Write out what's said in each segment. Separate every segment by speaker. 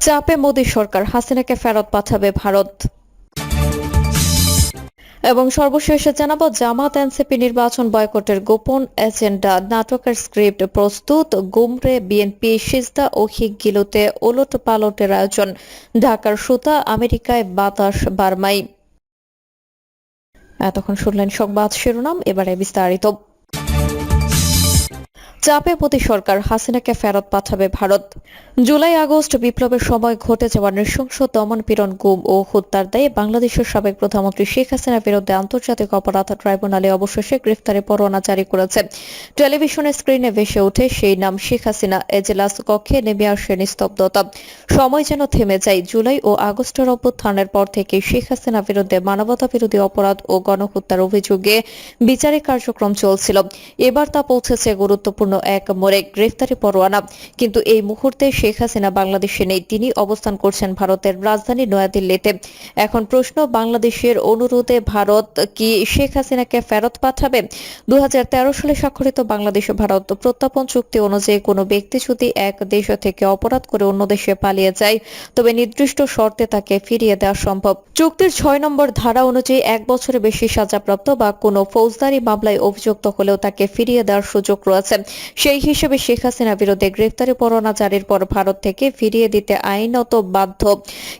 Speaker 1: চাপে মোদী সরকার, হাসিনাকে ফেরত পাঠাবে ভারত। এবং সর্বশেষে জানাব, জামাত এনসিপি নির্বাচন বয়কটের গোপন এজেন্ডা। নাটকের স্ক্রিপ্ট প্রস্তুত, গুমরে বিএনপি, সিজদা ও হিগগিলোতে ওলট পালটের আয়োজন। ঢাকার সুতা, আমেরিকায় বাতাস বার্মাই। এতক্ষণ শুনলেন সংবাদ শিরোনাম, এবারে বিস্তারিত। চাপে মোদী সরকার হাসিনাকে ফেরত পাঠাবে ভারত। জুলাই, আগস্ট বিপ্লবের সময় ঘটে যাওয়া নৃশংস দমন পীড়ন, গুম ও হত্যার দায়ে বাংলাদেশের সাবেক প্রধানমন্ত্রী শেখ হাসিনার বিরুদ্ধে আন্তর্জাতিক অপরাধ ট্রাইব্যুনালে অবশেষে গ্রেফতারি পরোয়ানা জারি করেছে। টেলিভিশনের স্ক্রিনে ভেসে ওঠে সেই নাম শেখ হাসিনা এজেলাস কক্ষে নেমে আসে নিস্তব্ধতা। সময় যেন থেমে যায়, জুলাই ও আগস্টের অভ্যুত্থানের পর থেকে শেখ হাসিনার বিরুদ্ধে মানবতা বিরোধী অপরাধ ও গণহত্যার অভিযোগে বিচারিক কার্যক্রম চলছিল। এবার তা পৌঁছেছে গুরুত্বপূর্ণ এক মোড়ে গ্রেফতারি পরোয়ানা কিন্তু এই মুহূর্তে শেখ হাসিনা বাংলাদেশে নেই। তিনি অবস্থান করছেন ভারতের রাজধানী নয়াদিল্লিতে। এখন প্রশ্ন, বাংলাদেশের অনুরোধে ভারত কি শেখ হাসিনাকে ফেরত পাঠাবে? দু সালে স্বাক্ষরিত বাংলাদেশ ভারত প্রত্যাপন চুক্তি অনুযায়ী কোনো ব্যক্তি যদি এক দেশ থেকে অপরাধ করে অন্য দেশে পালিয়ে যায়, তবে নির্দিষ্ট শর্তে তাকে ফিরিয়ে দেওয়া সম্ভব। চুক্তির ছয় নম্বর ধারা অনুযায়ী এক বছরের বেশি সাজাপ্রাপ্ত বা কোনো ফৌজদারি মামলায় অভিযুক্ত হলেও তাকে ফিরিয়ে দেওয়ার সুযোগ রয়েছে। সেই হিসেবে শেখ হাসিনার বিরুদ্ধে গ্রেফতারি পরোয়ানা জারির পর ভারত থেকে ফিরিয়ে দিতে আইনত বাধ্য।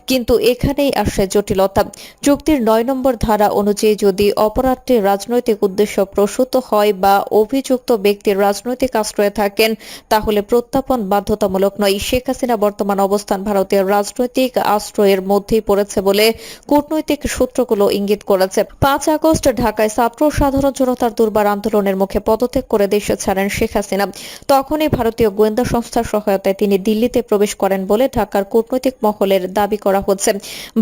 Speaker 1: কিন্তু এখানেই আসে জটিলতা। চুক্তির নয় নম্বর ধারা অনুযায়ী যদি অপরাধটি রাজনৈতিক উদ্দেশ্য প্রসূত হয় বা অভিযুক্ত ব্যক্তির রাজনৈতিক আশ্রয়ে থাকেন, তাহলে প্রত্যাপন বাধ্যতামূলক নয়। শেখ হাসিনা বর্তমান অবস্থান ভারতের রাজনৈতিক আশ্রয়ের মধ্যেই পড়েছে বলে কূটনৈতিক সূত্রগুলো ইঙ্গিত করেছে। পাঁচ আগস্ট ঢাকায় ছাত্র সাধারণ জনতার দুর্বার আন্দোলনের মুখে পদত্যাগ করে দেশে ছাড়েন শেখ হাসিনা। তখনই ভারতীয় গোয়েন্দা সংস্থার সহায়তায় তিনি দিল্লিতে প্রবেশ করেন বলে ঢাকার কূটনৈতিক মহলের দাবি করা হচ্ছে।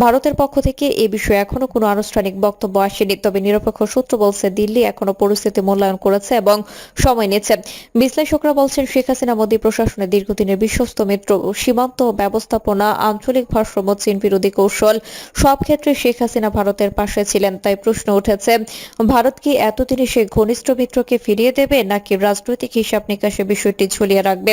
Speaker 1: ভারতের পক্ষ থেকে এ বিষয়ে এখনও কোনো আনুষ্ঠানিক বক্তব্য আসেনি, তবে নিরপেক্ষ সূত্র বলছে, দিল্লি এখনও পরিস্থিতি মূল্যায়ন করেছে এবং সময় নিচ্ছে। বিশ্লেষকরা বলছেন, শেখ হাসিনা, মোদী প্রশাসনের দীর্ঘদিনের বিশ্বস্ত মিত্র, সীমান্ত ব্যবস্থাপনা, আঞ্চলিক ভারসাম্য, চীন বিরোধী কৌশল, সব ক্ষেত্রে শেখ হাসিনা ভারতের পাশে ছিলেন, তাই প্রশ্ন উঠেছে, ভারত কি এতদিনে সেই ঘনিষ্ঠ মিত্রকে ফিরিয়ে দেবে নাকি রাজনৈতিক হিসাব নিকাশে বিষয়টি ঝুলিয়ে রাখবে।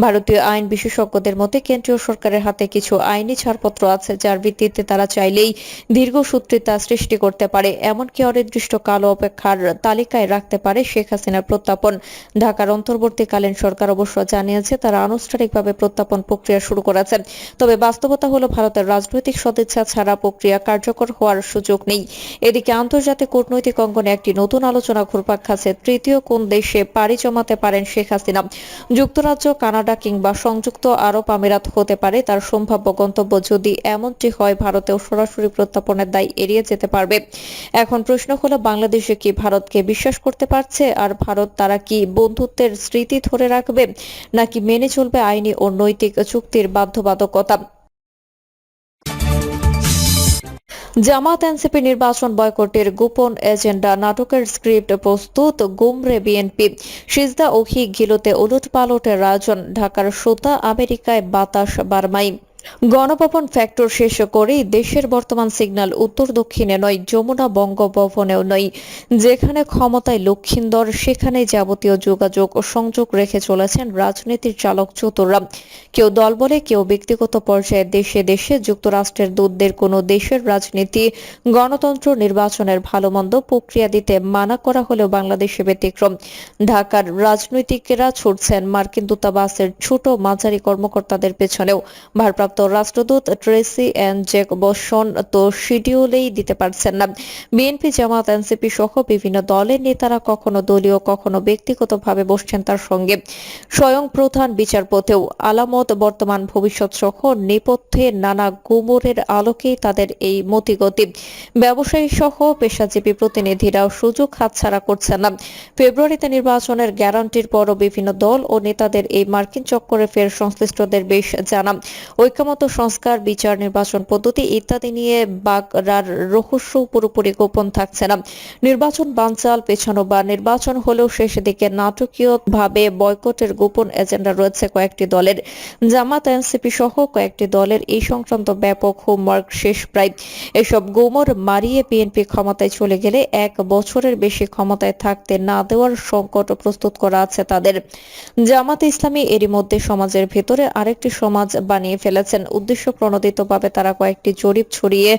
Speaker 1: ভারতীয় আইন বিশেষজ্ঞদের মতে, কেন্দ্রীয় সরকারের হাতে কিছু আইনি ছাড়পত্র আছে, যার ভিত্তিতে তারা চাইলেই দীর্ঘসূত্রিতা সৃষ্টি করতে পারে। এমনকি অনির্দিষ্ট কালো অপেক্ষার তালিকায় রাখতে পারে শেখ হাসিনার প্রত্যাপন। ঢাকার অন্তর্বর্তীকালীন সরকার অবশ্য জানিয়েছে, তারা আনুষ্ঠানিকভাবে প্রত্যাপন প্রক্রিয়া শুরু করেছে। তবে বাস্তবতা হলো, ভারতের রাজনৈতিক সদিচ্ছা ছাড়া প্রক্রিয়া কার্যকর হওয়ার সুযোগ নেই। এদিকে আন্তর্জাতিক কূটনৈতিক অঙ্গনে একটি নতুন আলোচনা ঘুরপাক খাচ্ছে। তৃতীয় কোন দেশে পাড়ি জমাতে পারেন শেখ হাসিনা। যুক্তরাজ্য, কানাডা কিংবা সংযুক্ত আরব আমিরাত হতে পারে, তার সম্ভাব্য গন্তব্য যদি এমনটি হয়, ভারতেও সরাসরি প্রত্যাপনের দায় এড়িয়ে যেতে পারবে। এখন প্রশ্ন হলো, বাংলাদেশে কি ভারতকে বিশ্বাস করতে পারছে? আর ভারত তারা কি বন্ধুত্বের স্মৃতি ধরে রাখবে? নাকি মেনে চলবে আইনি ও নৈতিক চুক্তির বাধ্যবাধকতা? জামাত এনসিপি নির্বাচন বয়কটের গোপন এজেন্ডা, নাটকের স্ক্রিপ্ট প্রস্তুত, গুমরে বিএনপি। সিজদা ও ঘিলোতে উলুট পালটের রাজন, ঢাকার সোতা আমেরিকায় বাতাস বার্মাই গণভবন ফ্যাক্টর শেষ করেই দেশের বর্তমান সিগন্যাল উত্তর দক্ষিণে নয়, যমুনা বঙ্গভবনেও নয়। যেখানে ক্ষমতায় লক্ষিন্দর, সেখানে যাবতীয় যোগাযোগ ও সংযোগ রেখে চলেছেন রাজনীতির চালক চতুররা। কেউ দল বলে, কেউ ব্যক্তিগত পর্যায়ে দেশে দেশে যুক্তরাষ্ট্রের দূতদের কোনো দেশের রাজনীতি, গণতন্ত্র, নির্বাচনের ভালো মন্দ প্রক্রিয়া দিতে মানা করা হলেও বাংলাদেশে ব্যতিক্রম। ঢাকার রাজনৈতিকেরা ছুটছেন মার্কিন দূতাবাসের ছোট মাঝারি কর্মকর্তাদের পেছনেও। ভারপ্রাপ্ত রাষ্ট্রদূত ট্রেসি অ্যান্ড জেক বসন তো শিডিউলেই দিতে পারছেন না। বিএনপি জামাত এনসিপি সহ বিভিন্ন দলের নেতারা কখনো দলীয়, কখনো ব্যক্তিগতভাবে বসছেন তার সঙ্গে। স্বয়ং প্রধান বিচারপতিও আলামত বর্তমান ভবিষ্যৎ সহ নেপথ্যে নানা গুমরের আলোকেই তাদের এই মতিগতি। ব্যবসায়ী সহ পেশাজীবী প্রতিনিধিরাও সুযোগ হাতছাড়া করছেন না। ফেব্রুয়ারিতে নির্বাচনের গ্যারান্টির পরও বিভিন্ন দল ও নেতাদের এই মার্কিন চক্করে ফের সংশ্লিষ্টদের বেশ জানা ঐক্যমত সংস্কার, বিচার, নির্বাচন পদ্ধতি ইত্যাদি নিয়ে বাগরার রহস্য পুরোপুরি গোপন থাকছে না। নির্বাচন বানচাল, পেছানো বা নির্বাচন হলেও শেষ দিকে নাটকীয় ভাবে বয়কটের গোপন এজেন্ডা রয়েছে কয়েকটি দলের। জামাত, এনসিপি সহ কয়েকটি দলের এই সংক্রান্ত ব্যাপক হোমওয়ার্ক শেষ প্রায়। এসব গোমর মারিয়ে বিএনপি ক্ষমতায় চলে গেলে এক বছরের বেশি ক্ষমতায় থাকতে না দেওয়ার সংকট প্রস্তুত করা আছে তাদের। জামাত ইসলামী এরই মধ্যে সমাজের ভেতরে আরেকটি সমাজ বানিয়ে ফেলেছে। করেছেন। উদ্দেশ্য প্রণোদিতভাবে তারা কয়েকটি জরিপ ছড়িয়ে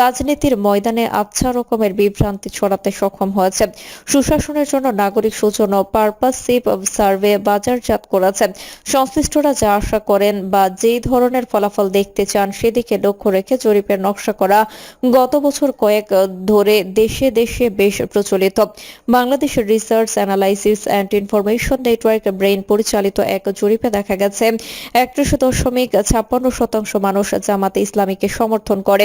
Speaker 1: রাজনীতির ময়দানে আচ্ছা রকমের বিভ্রান্তি ছড়াতে সক্ষম হয়েছে। সুশাসনের জন্য নাগরিক সূচনা পারপাসিভ সার্ভে বাজারজাত করেছে। সংশ্লিষ্টরা যা আশা করেন বা যেই ধরনের ফলাফল দেখতে চান সেদিকে লক্ষ্য রেখে জরিপের নকশা করা গত বছর কয়েক ধরে দেশে দেশে বেশ প্রচলিত। বাংলাদেশের research analysis and information network brain পরিচালিত এক জরিপে দেখা গেছে, একত্রিশ দশমিক ছাপ্পান্ন শতাংশ মানুষ জামাতে ইসলামীকে সমর্থন করে।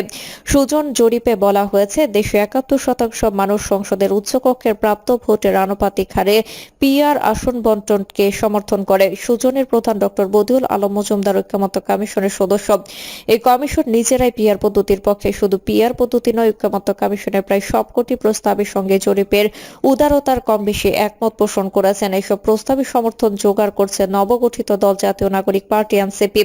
Speaker 1: সুজন জরিপে বলা হয়েছে, দেশে একাত্তর শতাংশ মানুষ সংসদের উচ্চকক্ষের প্রাপ্ত ভোটের আনুপাতিক হারে পিআর আসন বন্টনকে সমর্থন করে। সুজনের প্রধান ডক্টর বদিউল আলম মজুমদার, ঐক্যমত্য কমিশনের সদস্য। এই কমিশন নিজেরাই পিআর পদ্ধতির পক্ষে, শুধু পিআর পদ্ধতি নয়, ঐক্যমত্য কমিশনের প্রায় সবকটি প্রস্তাবের সঙ্গে জরিপের উদারতার কম বেশি একমত পোষণ করেছেন। এইসব প্রস্তাবে সমর্থন জোগাড় করছে নবগঠিত দল জাতীয় নাগরিক পার্টি এনসিপি।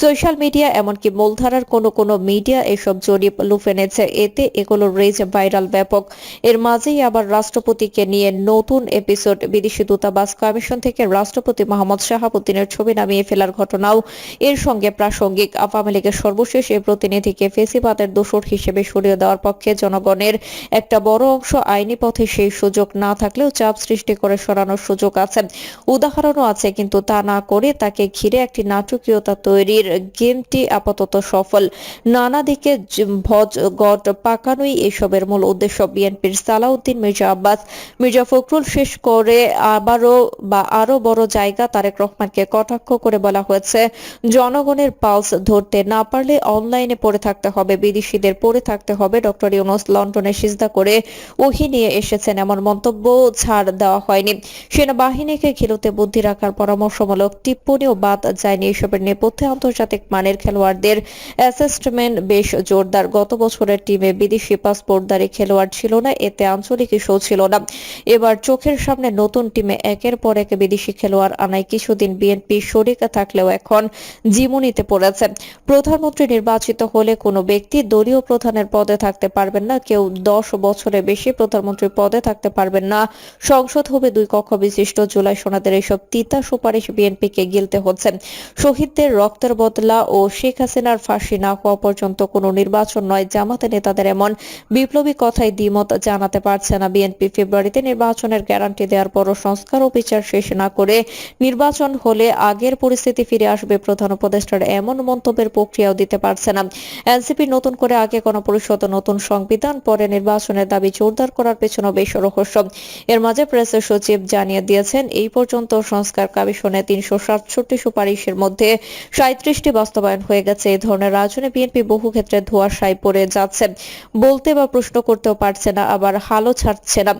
Speaker 1: সোশ্যাল মিডিয়া এমনকি মূলধারার কোনো কোনো মিডিয়া এসব জরিপ লুফে নেছে এতে এগুলোর রেজ ভাইরাল ব্যাপক। এর মাঝেই আবার রাষ্ট্রপতিকে নিয়ে নতুন এপিসোড বিদেশি দূতাবাস কমিশন থেকে রাষ্ট্রপতি মোহাম্মদ শাহাবুদ্দিনের ছবি নামিয়ে ফেলার ঘটনাও এর সঙ্গে প্রাসঙ্গিক। আওয়ামী লীগের সর্বশেষ এই প্রতিনিধিকে ফেসিবাদের দোষর হিসেবে সরিয়ে দেওয়ার পক্ষে জনগণের একটা বড় অংশ আইনি পথে সেই সুযোগ না থাকলেও চাপ সৃষ্টি করে সরানোর সুযোগ আছে। উদাহরণও আছে, কিন্তু তা না করে তাকে ঘিরে একটি নাটকীয়তা তৈরির গেমটি আপাতত সফল। নানা দিকে ভজ গট পাকানোই এসবের মূল উদ্দেশ্য। বিএনপির সালাউদ্দিন মির্জা আব্বাস, মির্জা ফখরুল শেষ করে আবারও বা আরও বড় জায়গা তারেক রহমানকে কটাক্ষ করে বলা হয়েছে, জনগণের পালস ধরতে না পারলে অনলাইনে পড়ে থাকতে হবে, বিদেশিদের পড়ে থাকতে হবে। ডক্টর ইউনুস লন্ডনে সিজদা করে ওহি নিয়ে এসেছেন এমন মন্তব্য ছাড় দেওয়া হয়নি। সেনাবাহিনীকে ঘিরোতে বুদ্ধি রাখার পরামর্শমূলক টিপ্পণীও বাদ যায়নি এসবের নেপথ্যে আন্তর্জাতিক মানের খেলোয়াড়দের অ্যাসেসমেন্ট বেশ জোরদার। গত বছরের টিমে বিদেশি পাসপোর্টধারী খেলোয়াড় ছিল না, এতে আঞ্চলিক ইস্যু ছিল না। এবার চোখের সামনে নতুন টিমে একের পর এক বিদেশি খেলোয়াড় আনায় কিছুদিন বিএনপি শরিক থাকলেও এখন জিমুনিতে পড়েছে। প্রধানমন্ত্রী নির্বাচিত হলে কোনো ব্যক্তি দলীয় প্রধানের পদে থাকতে পারবেন না, কেউ দশ বছরের বেশি প্রধানমন্ত্রীর পদে থাকতে পারবেন না। সংসদ হবে দুই কক্ষ বিশিষ্ট, জুলাই সোনাদের এইসব তিতা সুপারিশ বিএনপিকে গিলতে হচ্ছে। শহীদদের রক্তের বদলা ও শেখ হাসিনার ফাঁসি না হওয়া পর্যন্ত কোনো নির্বাচন নয়। জামাতে নেতাদের এমন বিপ্লবী কথায় দ্বিমত জানাতে পারছে না বিএনপি। ফেব্রুয়ারিতে নির্বাচনের গ্যারান্টি দেওয়ার পরও সংস্কার ও বিচার শেষ না করে নির্বাচন হলে আগের পরিস্থিতি ফিরে আসবে প্রধান উপদেষ্টার এমন মন্তব্যের প্রক্রিয়াও দিতে পারছে না। এনসিপি নতুন করে আগে গণপরিষদ নতুন সংবিধান, পরে নির্বাচনের দাবি জোরদার করার পেছনে বেশ রহস্য। এর মাঝে প্রেসের সচিব জানিয়ে দিয়েছেন, এই পর্যন্ত সংস্কার কমিশনে তিনশো সাতষট্টি সুপারিশের মধ্যে সাঁত্রিশটি বাস্তবায়ন হয়ে গেছে। এই ধরনের রাজনে বিএনপি বহু ক্ষেত্রে ধোয়াশায় পড়ে যাচ্ছে। বলতে বা প্রশ্ন করতেও পারছে না, আবার হালও ছাড়ছে না।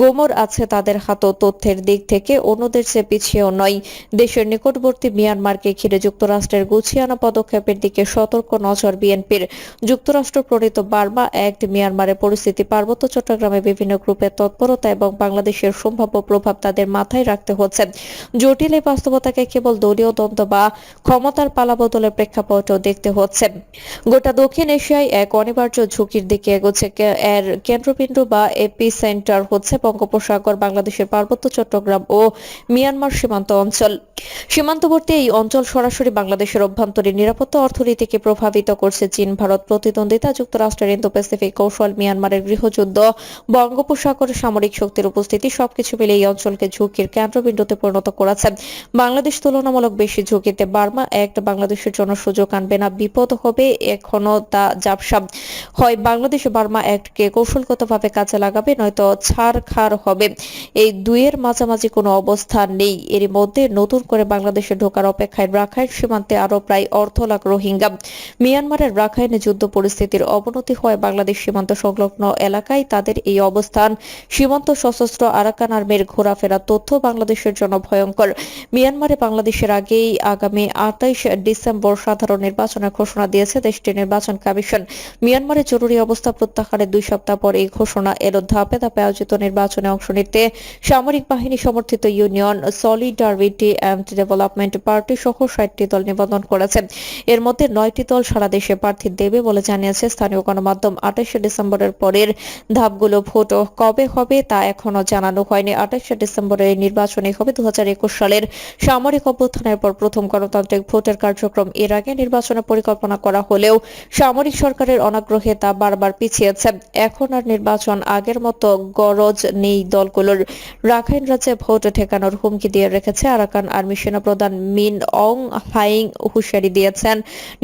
Speaker 1: গোমর আছে তাদের হাতও তথ্যের দিক থেকে, অন্যদের চেয়ে পিছিয়েও নয়। দেশের নিকটবর্তী মিয়ানমারকে ঘিরে যুক্তরাষ্ট্রের গুছিয়ে আনা পদক্ষেপের দিকে সতর্ক নজর বিএনপির যুক্তরাষ্ট্র প্রণীত বার্মা অ্যাক্ট মিয়ানমারের পরিস্থিতি পার্বত্য চট্টগ্রামে বিভিন্ন গ্রুপের তৎপরতা এবং বাংলাদেশের সম্ভাব্য প্রভাব তাদের মাথায় রাখতে হচ্ছে। জটিল এই বাস্তবতাকে কেবল দলীয় দ্বন্দ্ব বা ক্ষমতার পালাবদলের প্রেক্ষাপটেও দেখতে হচ্ছে। গোটা দক্ষিণ এশিয়ায় এক অনিবার্য ঝুঁকির দিকে এগোচ্ছে এর কেন্দ্রবিন্দু বা এপি সেন্টার হচ্ছে বঙ্গোপসাগর, বাংলাদেশের পার্বত্য চট্টগ্রাম ও মিয়ানমার সীমান্ত অঞ্চল। সীমান্তবর্তী এই অঞ্চল সরাসরি বাংলাদেশের অভ্যন্তরীণ নিরাপত্তা অর্থনীতিকে প্রভাবিত করছে চীন, ভারত প্রতিদ্বন্দ্বিতা, যুক্তরাষ্ট্রের ইন্দো প্যাসিফিক কৌশল, মিয়ানমারের গৃহযুদ্ধ, বঙ্গোপসাগরে সামরিক শক্তির উপস্থিতি, সবকিছু মিলে এই অঞ্চলকে ঝুঁকির কেন্দ্রবিন্দুতে পরিণত করেছে। বাংলাদেশ তুলনামূলক বেশি ঝুঁকিতে বার্মা অ্যাক্ট বাংলাদেশের জন্য সুযোগ আনবে না। বিপদ হবে এখনও তা জাপসাপ হয়। বাংলাদেশ বার্মা অ্যাক্টকে কৌশলগতভাবে কাজে লাগাবে, নয়তো ছাড় খার হবে। এই দুইয়ের মাঝামাঝি কোনো অবস্থান নেই। এরই মধ্যে নতুন করে বাংলাদেশে ঢোকার অপেক্ষায় রাখাইন সীমান্তে আরও প্রায় অর্ধ লাখ রোহিঙ্গা। মিয়ানমারের রাখাইনে যুদ্ধ পরিস্থিতির অবনতি হয় বাংলাদেশ সীমান্ত সংলগ্ন এলাকায় তাদের এই অবস্থান। সীমান্ত সশস্ত্র আরাকান আর্মির ঘোরাফেরা তথ্য বাংলাদেশের জন্য ভয়ঙ্কর। মিয়ানমারে বাংলাদেশের আগেই আগামী আটাইশ ডিসেম্বর সাধারণ নির্বাচনের ঘোষণা দিয়েছে দেশটির নির্বাচন কমিশন। মিয়ানমারে জরুরি অবস্থা প্রত্যাহারের দুই সপ্তাহ পর এই ঘোষণা এলো ধাপে ধাপে আয়োজিত নির্বাচনে অংশ নিতে। সামরিক বাহিনী সমর্থিত union solidarity and development party সহ ষাটটি দল নিবন্ধন করেছে। এর মধ্যে নয়টি দল সারা দেশে প্রার্থী দেবে বলে জানিয়েছে স্থানীয় গণমাধ্যম আঠাশে ডিসেম্বরের পরের ধাপগুলো ভোট কবে হবে তা এখনও জানানো হয়নি। আঠাশে ডিসেম্বরের এই নির্বাচনে হবে দু হাজার একুশ সালের সামরিক অভ্যুত্থানের পর প্রথম গণতান্ত্রিক ভোটের কার্যক্রম এর আগে নির্বাচনের পরিকল্পনা করা হলেও সামরিক সরকারের অনাগ্রহে তা বারবার পিছিয়েছে। এখন আর নির্বাচন আগের মতো গরজ নেই দলগুলোর। রাখাইন রাজ্যে ভোট ঠেকানোর হুমকি দিয়ে রেখেছে আরাকান আর্মি সেনাপ্রধান মিন অং হাইং হুঁশিয়ারি দিয়েছেন।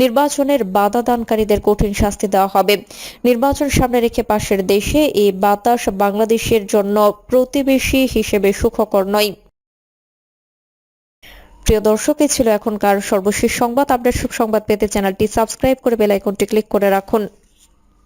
Speaker 1: নির্বাচনের বাধা দানকারীদের কঠিন শাস্তি দেওয়া হবে। নির্বাচন সামনে রেখে পাশের দেশে এই বাতাস বাংলাদেশের জন্য প্রতিবেশী হিসেবে সুখকর নয়। প্রিয় দর্শক, এই ছিল এখনকার সর্বশেষ সংবাদ। আপডেট সব সংবাদ পেতে চ্যানেলটি সাবস্ক্রাইব করে বেল আইকনটি ক্লিক করে রাখুন।